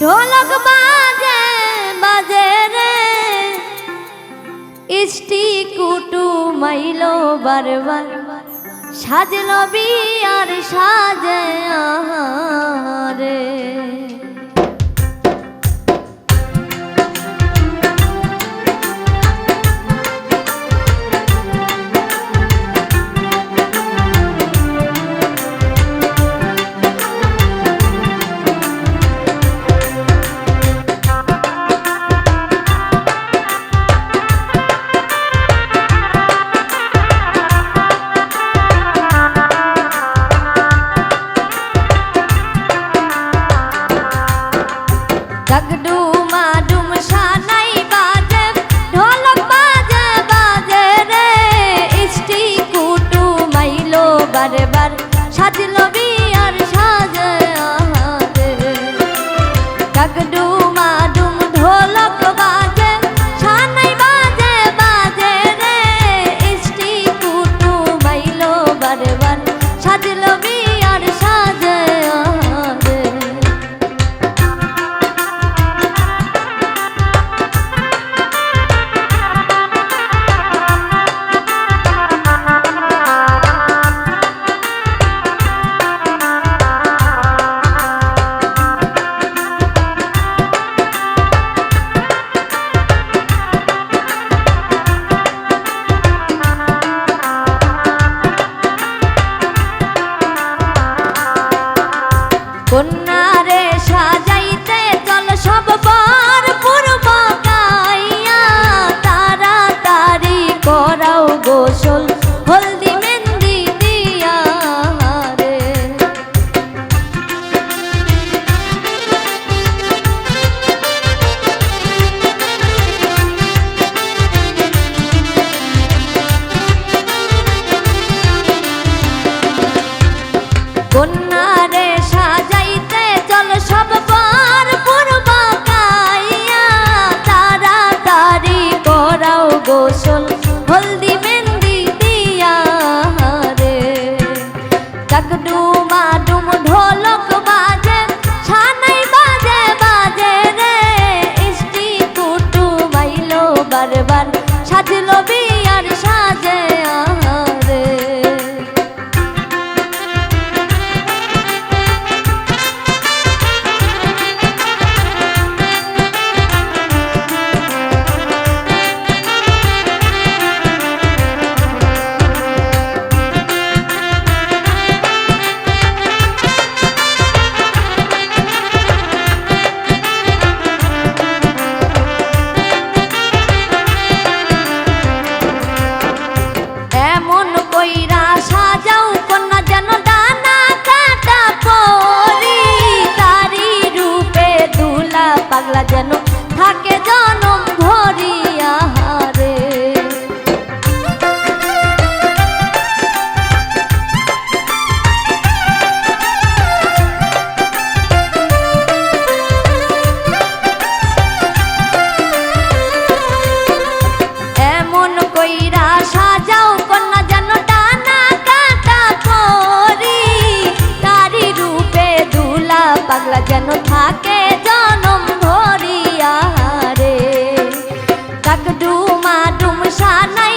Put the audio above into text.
ঢোলক বাজে বাজে রে ইষ্টি কুটু মাইলো বারবার সাজলো বিয়ার সাজে আহারে যেন থাকে জনম ভরি সানা